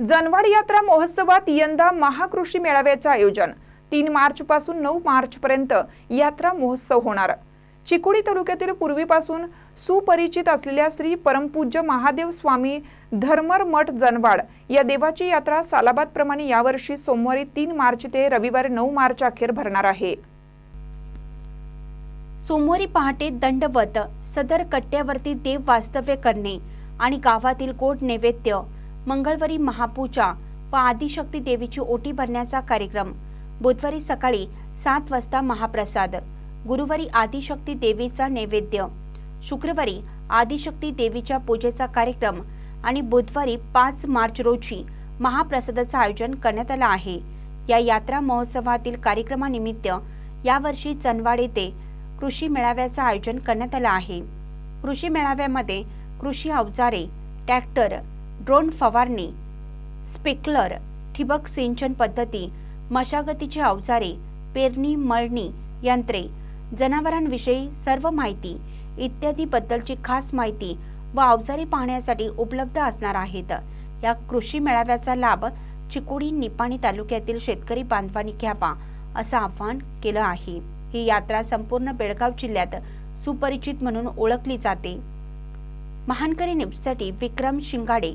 जनवाड यात्रा महोत्सवात यंदा महाकृषी मेळाव्याचे आयोजन. तीन मार्च पासून नऊ मार्च पर्यंत यात्रा महोत्सव होणार. चिकोडी तालुक्यातील पूर्वीपासून सुपरिचित असलेल्या श्री परमपूज्य महादेव स्वामी धर्मर मठ जनवाड या देवाची यात्रा सालाबादप्रमाणे यावर्षी सोमवारी तीन मार्च ते रविवारी नऊ मार्च अखेर भरणार आहे. सोमवारी पहाटे दंडवत सदर कट्ट्यावरती देव वास्तव्य करणे आणि गावातील गोड नैवेद्य मंगळवारी महापूजा व आदिशक्ती देवीची ओटी भरण्याचा कार्यक्रम. बुधवारी सकाळी सात वाजता महाप्रसाद. गुरुवारी आदिशक्ती देवीचा नैवेद्य. शुक्रवारी आदिशक्ती देवीच्या पूजेचा कार्यक्रम आणि बुधवारी पाच मार्च रोजी महाप्रसादाचं आयोजन करण्यात आलं आहे. या यात्रा महोत्सवातील कार्यक्रमानिमित्त यावर्षी चनवाड येथे कृषी मेळाव्याचं आयोजन करण्यात आलं आहे. कृषी मेळाव्यामध्ये कृषी अवजारे ट्रॅक्टर ड्रोन फवारणी स्प्रिंकलर ठिबक सिंचन पद्धती मशागतीची अवजारे पेरणी मळणी यंत्रे जनावरांविषयी सर्व माहिती इत्यादी बद्दलची खास माहिती व अवजारे पाहण्यासाठी उपलब्ध असणार आहेत. या कृषी मेळाव्याचा लाभ चिकोडी निपाणी तालुक्यातील शेतकरी बांधवांनी घ्यावा असं आवाहन केलं आहे. ही यात्रा संपूर्ण बेळगाव जिल्ह्यात सुपरिचित म्हणून ओळखली जाते. महानकरी न्यूजसाठी विक्रम शिंगाडे